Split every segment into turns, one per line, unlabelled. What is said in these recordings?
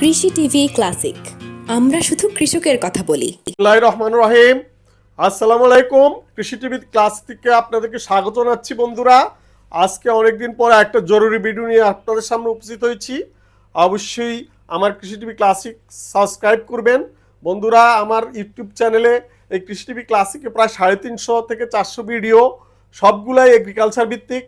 কৃষি TV classic. আমরা শুধু কৃষকের কথা বলি।
রহমান রহিম। আসসালামু আলাইকুম। কৃষি টিভি থেকে আপনাদেরকে স্বাগত জানাচ্ছি বন্ধুরা। আজকে অনেকদিন পরে একটা জরুরি ভিডিও নিয়ে আপনাদের সামনে উপস্থিত হয়েছি। অবশ্যই আমার কৃষি টিভি ক্লাসিক সাবস্ক্রাইব করবেন। বন্ধুরা, আমার ইউটিউব চ্যানেলে এই কৃষি টিভি ক্লাসিকে প্রায় সাড়ে তিনশো থেকে চারশো ভিডিও, সবগুলাই এগ্রিকালচার ভিত্তিক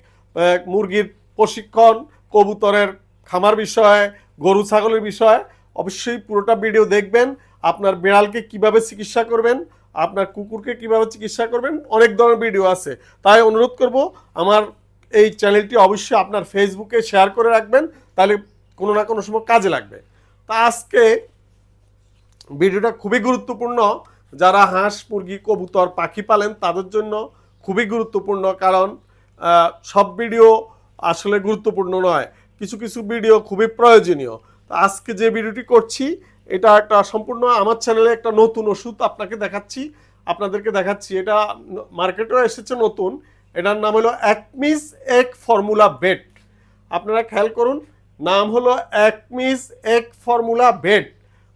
মুরগির প্রশিক্ষণ, কবুতরের খামার বিষয়ে গরু ছাগলের বিষয়ে অবশ্যই পুরোটা ভিডিও দেখবেন। আপনার বিড়ালকে কীভাবে চিকিৎসা করবেন, আপনার কুকুরকে কীভাবে চিকিৎসা করবেন, অনেক ধরনের ভিডিও আছে। তাই অনুরোধ করব, আমার এই চ্যানেলটি অবশ্যই আপনার ফেসবুকে শেয়ার করে রাখবেন, তাহলে কোনো না কোনো সময় কাজে লাগবে। তা আজকে ভিডিওটা খুবই গুরুত্বপূর্ণ। যারা হাঁস, মুরগি, কবুতর, পাখি পালেন, তাদের জন্য খুবই গুরুত্বপূর্ণ। কারণ সব ভিডিও আসলে গুরুত্বপূর্ণ নয়। কিছু কিছু ভিডিও খুবই প্রয়োজনীয়। তো আজকে যে ভিডিওটি করছি, এটা একটা সম্পূর্ণ আমার চ্যানেলে একটা নতুন ওষুধ আপনাকে দেখাচ্ছি। আপনাদেরকে দেখাচ্ছি, এটা মার্কেটেও এসেছে নতুন। এটার নাম হলো একমিস এক ফর্মুলা বেট আপনারা খেয়াল করুন, নাম হলো একমিস এক ফর্মুলা বেড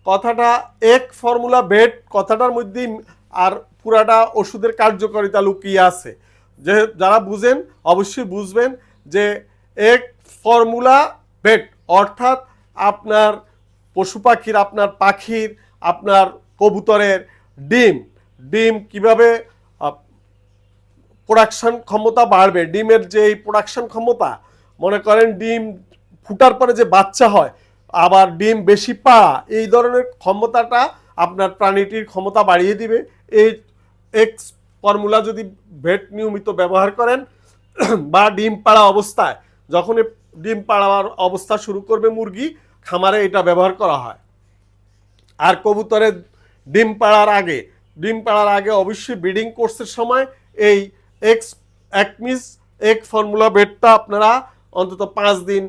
কথাটা এক ফর্মুলা বেড কথাটার মধ্যেই আর পুরাটা ওষুধের কার্যকারিতা লুকিয়ে আছে। যে যারা বুঝেন, অবশ্যই বুঝবেন যে এক ফর্মুলা বেড, অর্থাৎ আপনার পশু পাখির, আপনার পাখির, আপনার কবুতরের ডিম। ডিম কীভাবে প্রোডাকশন ক্ষমতা বাড়বে? ডিমের যে এই প্রোডাকশন ক্ষমতা, মনে করেন ডিম ফুটার পরে যে বাচ্চা হয়, আবার ডিম বেশি পা এই ধরনের ক্ষমতাটা আপনার প্রাণীটির ক্ষমতা বাড়িয়ে দিবে। এই এক্স ফর্মুলা যদি ভেট নিয়মিত ব্যবহার করেন, বা ডিম পাড়া অবস্থায় যখন ডিম পাড়ার অবস্থা শুরু করবে মুরগি, খামারে এটা ব্যবহার করা হয়। আর কবুতরের ডিম পাড়ার আগে, ডিম পাড়ার আগে অবশ্যই ব্রিডিং কোর্সের সময় এই এক্স একমিস এক ফর্মুলা বেডটা আপনারা অন্তত পাঁচ দিন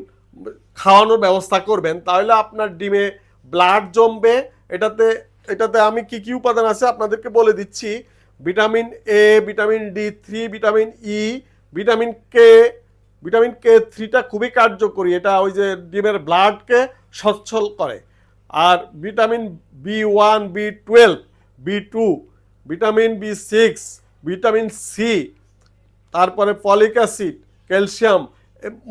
খাওয়ানোর ব্যবস্থা করবেন। তাহলে আপনার ডিমে ব্লাড জমবে। এটাতে এটাতে আমি কি কি উপাদান আছে আপনাদেরকে বলে দিচ্ছি। Vitamin A vitamin D three vitamin E vitamin K vitamin K থ্রিটা খুবই কার্যকরী। এটা ওই যে ডিমের ব্লাডকে সচ্ছল করে। আর vitamin B one, B twelve, B two, vitamin B six, vitamin C, তারপরে ফলিক অ্যাসিড, ক্যালসিয়াম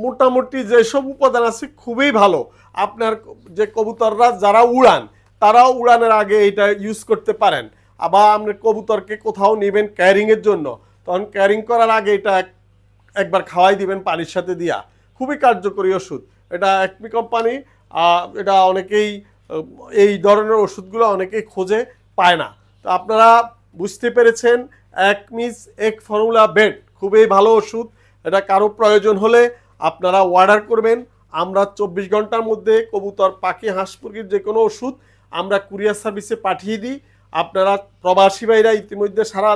মোটামুটি যেসব উপাদান আছে খুবই ভালো। আপনার যে কবুতররা যারা উড়ান, তারাও উড়ানের আগে এটা ইউজ করতে পারেন। আবার আপনি কবুতরকে কোথাও নেবেন ক্যারিংয়ের জন্য। তখন ক্যারিং করার আগে এটা একবার খাওয়াই দিবেন পানির সাথে দিয়া। খুবই কার্যকরী ওষুধ। এটা একমি কোম্পানি এটা অনেকেই এই ধরনের ওষুধগুলো অনেকেই খোঁজে পায় না। তো আপনারা বুঝতে পেরেছেন এক মিস এক ফর্মুলা বেড, খুবই ভালো ওষুধ। এটা কারও প্রয়োজন হলে আপনারা অর্ডার করবেন। আমরা চব্বিশ ঘণ্টার মধ্যে কবুতর, পাখি, হাঁস, মুরগির যে কোনো ওষুধ আমরা কুরিয়ার সার্ভিসে পাঠিয়ে দিই। আপনারা প্রবাসী ভাইরা ইতিমধ্যে সারা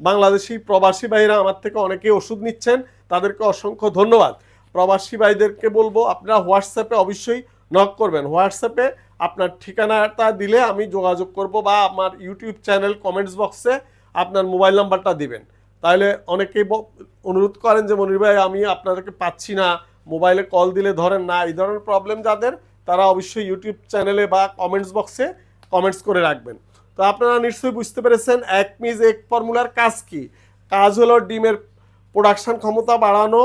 বাংলাদেশি প্রবাসী ভাইরা আমার থেকে অনেকেই ওষুধ নিচ্ছেন, তাদেরকে অসংখ্য ধন্যবাদ। প্রবাসী ভাইদেরকে বলব, আপনারা হোয়াটসঅ্যাপে অবশ্যই নক করবেন। হোয়াটসঅ্যাপে আপনার ঠিকানাটা দিলে আমি যোগাযোগ করব বা আমার ইউটিউব চ্যানেল কমেন্টস বক্সে আপনার মোবাইল নাম্বারটা দিবেন। তাহলে অনেকেই অনুরোধ করেন যে, মনির ভাই, আমি আপনাদেরকে পাচ্ছি না। মোবাইলে কল দিলে ধরেন না। এই ধরনের প্রবলেম যাদের, তারা অবশ্যই ইউটিউব চ্যানেলে বা কমেন্টস বক্সে কমেন্টস করে রাখবেন। তো আপনারা নিশ্চয়ই বুঝতে পেরেছেন, এক মিজ এক ফর্মুলার কাজ কি? কাজ হলো ডিমের প্রোডাকশন ক্ষমতা বাড়ানো,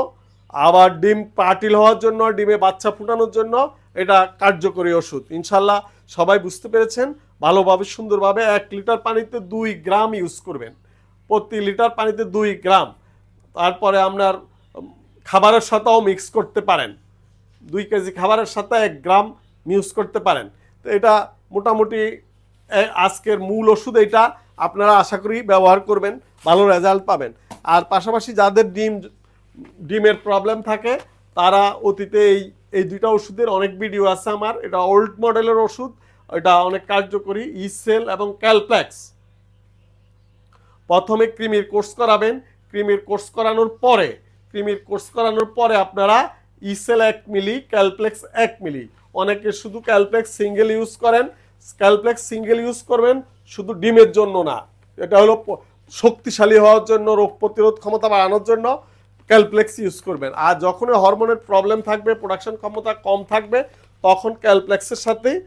আবার ডিম পাটিল হওয়ার জন্য, ডিমে বাচ্চা ফুটানোর জন্য এটা কার্যকরী ওষুধ। ইনশাল্লাহ সবাই বুঝতে পেরেছেন, ভালোভাবে, সুন্দরভাবে এক লিটার পানিতে দুই গ্রাম ইউজ করবেন। প্রতি লিটার পানিতে দুই গ্রাম। তারপরে আপনার খাবারের সাথেও মিক্স করতে পারেন। দুই কেজি খাবারের সাথে এক গ্রাম ইউজ করতে পারেন। তো এটা মোটামুটি আজকের মূল ওষুধ এটা। আপনারা আশা করি ব্যবহার করবেন, ভালো রেজাল্ট পাবেন। আর পাশাপাশি যাদের ডিম, ডিমের প্রবলেম থাকে, তারা অতীতে এই এই দুইটা ওষুধের অনেক ভিডিও আছে আমার। এটা ওল্ড মডেলের ওষুধ, এটা অনেক কার্যকরী ইসেল এবং ক্যালপ্লেক্স প্রথমে ক্রিমির কোর্স করাবেন। ক্রিমির কোর্স করানোর পরে ক্রিমির কোর্স করানোর পরে আপনারা ইসেল এক মিলি ক্যালপ্লেক্স এক মিলি। অনেকে শুধু ক্যালপ্লেক্স সিঙ্গেল ইউজ করেন ক্যালপ্লেক্স সিঙ্গেল ইউজ করবেন, শুধু ডিমের জন্য না। এটা হলো শক্তিশালী হওয়ার জন্য, রোগ প্রতিরোধ ক্ষমতা বাড়ানোর জন্য ক্যালপ্লেক্স ইউজ করবেন। আর যখনই হরমোনের প্রবলেম থাকবে প্রোডাকশন ক্ষমতা কম থাকবে, তখন ক্যালপ্লেক্সের সাথেই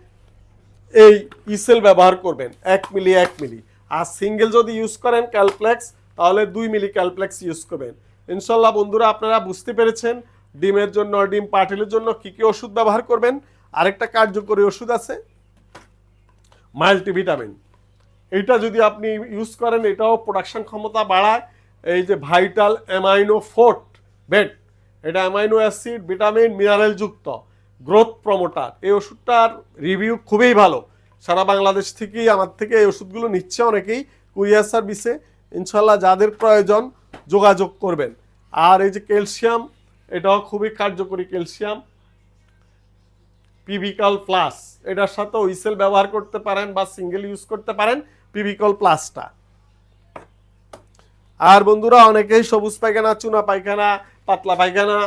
এই ইসেল ব্যবহার করবেন, এক মিলি এক মিলি। আর সিঙ্গেল যদি ইউজ করেন ক্যালপ্লেক্স তাহলে দুই মিলি ক্যালপ্লেক্স ইউজ করবেন। ইনশাল্লাহ বন্ধুরা, আপনারা বুঝতে পেরেছেন ডিমের জন্য, ডিম পাটিলের জন্য কি কি ওষুধ ব্যবহার করবেন। আরেকটা কার্যকরী ওষুধ আছে মাল্টিভিটামিন এটা যদি আপনি ইউজ করেন, এটাও প্রোডাকশন ক্ষমতা বাড়ায়। এই যে ভাইটাল অ্যামাইনো ফোর্ট বেড এটা অ্যামাইনো অ্যাসিড ভিটামিন মিনারেল যুক্ত। গ্রোথ প্রমোটার এই ওষুধটার রিভিউ খুবই ভালো। সারা বাংলাদেশ থেকেই, আমার থেকে এই ওষুধগুলো নিচ্ছে অনেকেই কুরিয়ার সার্ভিসে। ইনশাল্লাহ যাদের প্রয়োজন যোগাযোগ করবেন। আর এই যে ক্যালসিয়াম, এটাও খুবই কার্যকরী ক্যালসিয়াম। পিভিকল প্লাস এটার সাথে উইসেল ব্যবহার করতে পারেন বা সিঙ্গেল ইউজ করতে পারেন পিভিকল প্লাসটা আর বন্ধুরা, অনেকেই সবুজ পায়খানা, চুনা পায়খানা, পাতলা পায়খানা,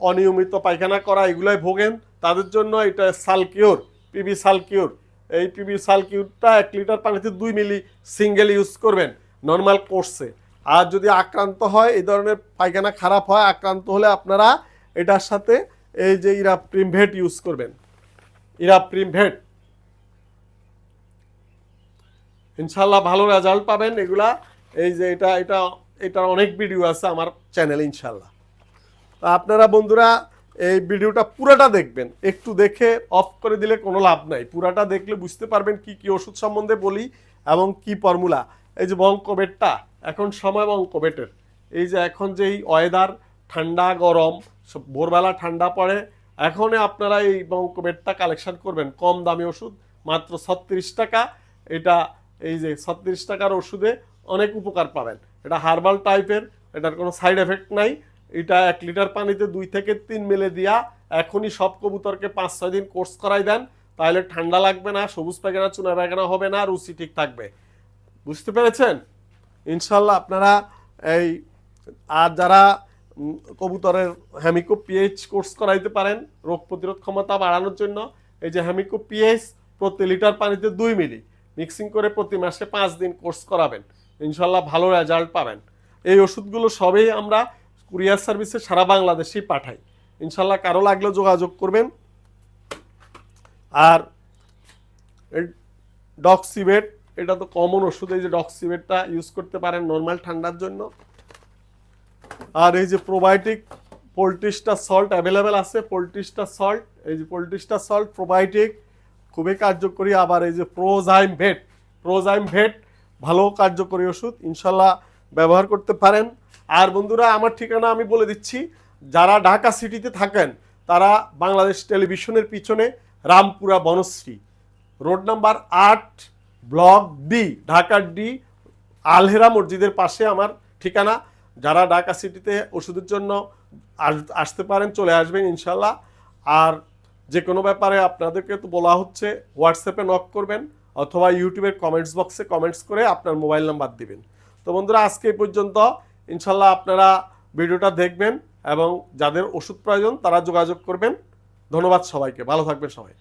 অনিয়মিত পায়খানা করা, এগুলোই ভোগেন। তাদের জন্য এটা সালকিওর পিবি সালকিওর এই পিবি সালকিউরটা এক লিটার পানিতে দুই মিলি সিঙ্গেল ইউজ করবেন নর্মাল কোর্সে আর যদি আক্রান্ত হয়, এই ধরনের পায়খানা খারাপ হয়, আক্রান্ত হলে আপনারা এটার সাথে এই যে ইরা প্রিমভেট ইউজ করবেন। ইরা প্রিমভেট ইনশাল্লাহ ভালো রেজাল্ট পাবেন এগুলা। এই যে এটা এটা, এটার অনেক ভিডিও আছে আমার চ্যানেলে ইনশাল্লাহ আপনারা বন্ধুরা, এই ভিডিওটা পুরোটা দেখবেন। একটু দেখে অফ করে দিলে কোনো লাভ নাই। পুরাটা দেখলে বুঝতে পারবেন কি কি ওষুধ সম্বন্ধে বলি এবং কি ফর্মুলা এই যে বঙ্কবেটটা, এখন সময় বঙ্কবেটের। এই যে এখন যেই ওয়েদার ঠান্ডা, গরম ভোরবেলা ঠান্ডা পড়ে এখনই আপনারা এই বঙ্কবেটটা কালেকশন করবেন। কম দামি ওষুধ, মাত্র ছত্রিশ টাকা। এটা এই যে ছত্রিশ টাকার ওষুধে অনেক উপকার পাবেন। এটা হার্বাল টাইপের, এটার কোনো সাইড এফেক্ট নাই। এটা এক লিটার পানিতে দুই থেকে তিন মেলে দিয়া এখনই সব কবুতরকে পাঁচ, ছয় দিন কোর্স করাই দেন। তাহলে ঠান্ডা লাগবে না, সবুজ পায়খানা চুনা পায়খানা হবে না, রুচি ঠিক থাকবে। বুঝতে পেরেছেন? ইনশাল্লাহ আপনারা এই আর যারা কবুতরের হ্যামিকো পিএইচ কোর্স করাইতে পারেন, রোগ প্রতিরোধ ক্ষমতা বাড়ানোর জন্য। এই যে হ্যামিকো পিএইচ প্রতি লিটার পানিতে দুই মিলি। মিক্সিং করে প্রতি মাসে পাঁচ দিন কোর্স করাবেন। ইনশাল্লাহ ভালো রেজাল্ট পাবেন। এই ওষুধগুলো সবেই আমরা কুরিয়ার সার্ভিসে সারা বাংলাদেশেই পাঠাই। ইনশাল্লাহ কারও লাগলে যোগাযোগ করবেন। আর ডক্সিবেট এটা তো কমন ওষুধ, এই যে ডক্সিবেটটা ইউজ করতে পারেন নর্মাল ঠান্ডার জন্য। আর এই যে প্রোবায়োটিক পোলট্রিস্টা সল্ট অ্যাভেলেবেল আছে পোলট্রিস্টা সল্ট এই যে পোলট্রিস্টা সল্ট প্রোবায়োটিক খুবই কার্যকরী। আবার এই যে প্রোজাইম ভেট প্রোজাইম ভেট ভালো কার্যকরী ওষুধ, ইনশাল্লাহ ব্যবহার করতে পারেন। আর বন্ধুরা, আমার ঠিকানা আমি বলে দিচ্ছি, যারা ঢাকা সিটিতে থাকেন, তারা বাংলাদেশ টেলিভিশনের পিছনে রামপুরা বনশ্রী। রোড নাম্বার আট, ব্লক ডি, ঢাকার ডি, আলহেরা মসজিদের পাশে আমার ঠিকানা। যারা ঢাকা সিটিতে ওষুধের জন্য আসতে পারেন, চলে আসবেন ইনশাল্লাহ আর যে কোনো ব্যাপারে আপনাদেরকে তো বলা হচ্ছে, হোয়াটসঅ্যাপে নক করবেন অথবা ইউটিউবের কমেন্টস বক্সে কমেন্টস করে আপনার মোবাইল নাম্বার দিবেন। তো বন্ধুরা, আজকে এই পর্যন্ত। ইনশাল্লাহ আপনারা ভিডিওটা দেখবেন এবং যাদের ওষুধ প্রয়োজন তারা যোগাযোগ করবেন। ধন্যবাদ সবাইকে। ভালো থাকবেন সবাই।